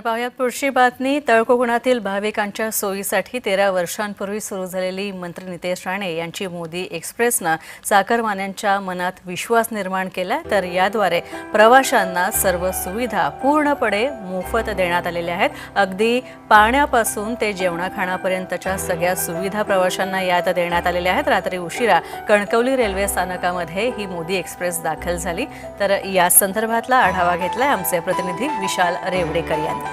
पाहूया पुढची बातमी. तळकोकणातील भाविकांच्या सोयीसाठी तेरा वर्षांपूर्वी सुरू झालेली मंत्री नितेश राणे यांची मोदी एक्सप्रेसनं चाकरमान्यांच्या मनात विश्वास निर्माण केला. तर याद्वारे प्रवाशांना सर्व सुविधा पूर्णपणे मोफत देण्यात आलेल्या आहेत. अगदी पाण्यापासून ते जेवणाखाणापर्यंतच्या सगळ्या सुविधा प्रवाशांना यात देण्यात आलेल्या आहेत. रात्री उशिरा कणकवली रेल्वे स्थानकामध्ये ही मोदी एक्सप्रेस दाखल झाली. तर या संदर्भातला आढावा घेतलाय आमचे प्रतिनिधी विशाल रेवडेकर यांनी.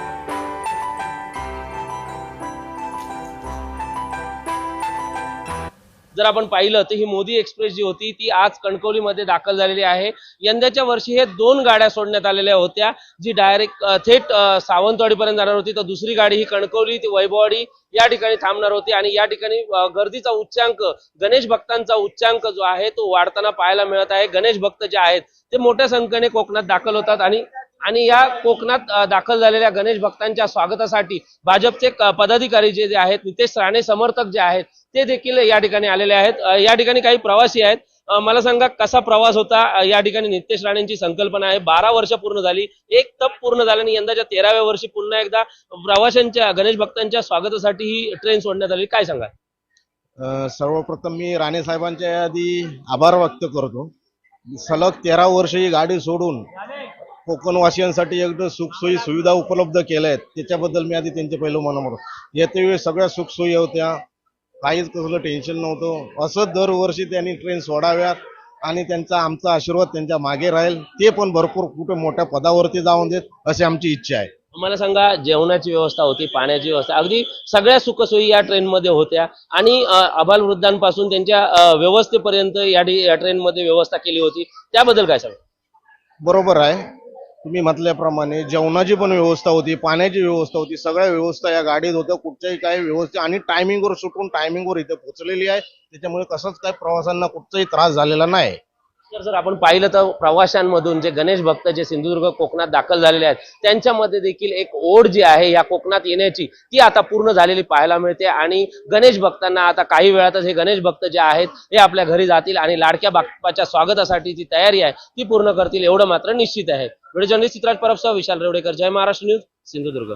जर आपण पाहिलं तर ही मोदी एक्सप्रेस जी होती ती आज कणकवलीमध्ये दाखल झालेली आहे. यंदाच्या वर्षी हे दोन गाड्या सोडण्यात आलेल्या होत्या जी डायरेक्ट थेट सावंतवाडीपर्यंत जाणार होती. तर दुसरी गाडी ही कणकवली ती वैभववाडी या ठिकाणी थांबणार होती. आणि या ठिकाणी गर्दीचा उच्चांक गणेश भक्तांचा उच्चांक जो आहे तो वाढताना पाहायला मिळत आहे. गणेश भक्त जे आहेत ते मोठ्या संख्येने कोकणात दाखल होतात. आणि आणि या कोकणात दाखल झालेल्या गणेश भक्तांच्या स्वागतासाठी भाजपचे पदाधिकारी जे जे आहेत नितेश राणे समर्थक जे आहेत ते देखील या ठिकाणी आलेले आहेत. या ठिकाणी काही प्रवासी आहेत. मला सांगा कसा प्रवास होता? या ठिकाणी नितेश राणेंची संकल्पना आहे. बारा वर्ष पूर्ण झाली. एक तप पूर्ण झाल्याने यंदाच्या तेराव्या वर्षी पुन्हा एकदा प्रवाशांच्या गणेश भक्तांच्या स्वागतासाठी ही ट्रेन सोडण्यात आली. काय सांगा सर्वप्रथम मी राणे साहेबांच्या आधी आभार व्यक्त करतो. सलग तेरा वर्ष ही गाडी सोडून कोकणवासियांसाठी एकदम सुखसोयी सुविधा उपलब्ध केल्या आहेत. त्याच्याबद्दल मी आधी त्यांचे पहिलं मनमत येते वेळी सगळ्या सुखसोयी होत्या. काहीच कसलं टेन्शन नव्हतं. असंच दरवर्षी त्यांनी ट्रेन सोडाव्यात आणि त्यांचा आमचा आशीर्वाद त्यांच्या मागे राहील. ते पण भरपूर कुठे मोठ्या पदावरती जाऊन देत अशी आमची इच्छा आहे. मला सांगा जेवणाची व्यवस्था होती पाण्याची व्यवस्था. अगदी सगळ्या सुखसोयी या ट्रेनमध्ये होत्या. आणि अ, अबालवृद्धांपासून त्यांच्या व्यवस्थेपर्यंत या ट्रेनमध्ये व्यवस्था केली होती. त्याबद्दल काय सांगा? बरोबर आहे. तुम्ही म्हटल्याप्रमाणे जेवणाची पण व्यवस्था होती पाण्याची व्यवस्था होती सगळ्या व्यवस्था या गाडीत होत्या कुठच्याही काही व्यवस्था आणि टायमिंगवर सुटून टायमिंगवर इथे पोहोचलेली आहे. त्याच्यामुळे कसंच काय प्रवाशांना कुठचाही त्रास झालेला नाही. तर जर आपण पाहिलं तर प्रवाशांमधून जे गणेश भक्त जे सिंधुदुर्ग कोकणात दाखल झालेले आहेत त्यांच्यामध्ये देखील एक ओढ जी आहे या कोकणात येण्याची ती आता पूर्ण झालेली पाहायला मिळते. आणि गणेश भक्तांना आता काही वेळातच हे गणेश भक्त जे आहेत हे आपल्या घरी जातील आणि लाडक्या बाप्पाच्या स्वागतासाठी जी तयारी आहे ती पूर्ण करतील एवढं मात्र निश्चित आहे. व्हिडिओ जर्नलिस्ट चित्राज परबसह विशाल रेवडेकर जय महाराष्ट्र न्यूज सिंधुदुर्ग